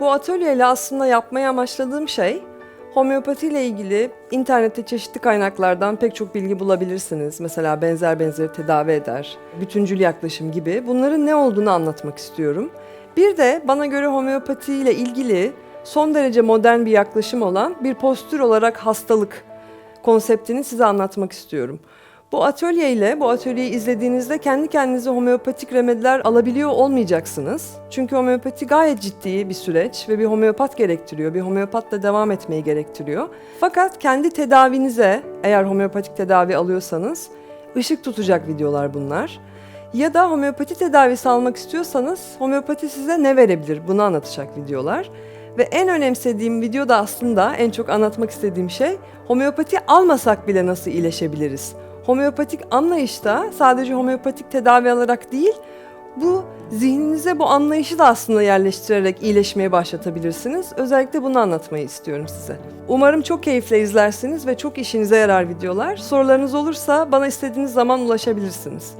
bu atölyeyle aslında yapmaya amaçladığım şey homeopati ile ilgili internette çeşitli kaynaklardan pek çok bilgi bulabilirsiniz. Mesela benzer benzeri tedavi eder, bütüncül yaklaşım gibi. Bunların ne olduğunu anlatmak istiyorum. Bir de bana göre homeopati ile ilgili son derece modern bir yaklaşım olan bir postür olarak hastalık konseptini size anlatmak istiyorum. Bu atölye ile bu atölyeyi izlediğinizde kendi kendinize homeopatik remediler alabiliyor olmayacaksınız. Çünkü homeopati gayet ciddi bir süreç ve bir homeopat gerektiriyor. Bir homeopatla devam etmeyi gerektiriyor. Fakat kendi tedavinize eğer homeopatik tedavi alıyorsanız ışık tutacak videolar bunlar. Ya da homeopati tedavisi almak istiyorsanız homeopati size ne verebilir bunu anlatacak videolar. Ve en önemsediğim video da aslında en çok anlatmak istediğim şey homeopati almasak bile nasıl iyileşebiliriz? Homeopatik anlayışta sadece homeopatik tedavi alarak değil, bu zihninize bu anlayışı da aslında yerleştirerek iyileşmeye başlatabilirsiniz. Özellikle bunu anlatmayı istiyorum size. Umarım çok keyifle izlersiniz ve çok işinize yarar videolar. Sorularınız olursa bana istediğiniz zaman ulaşabilirsiniz.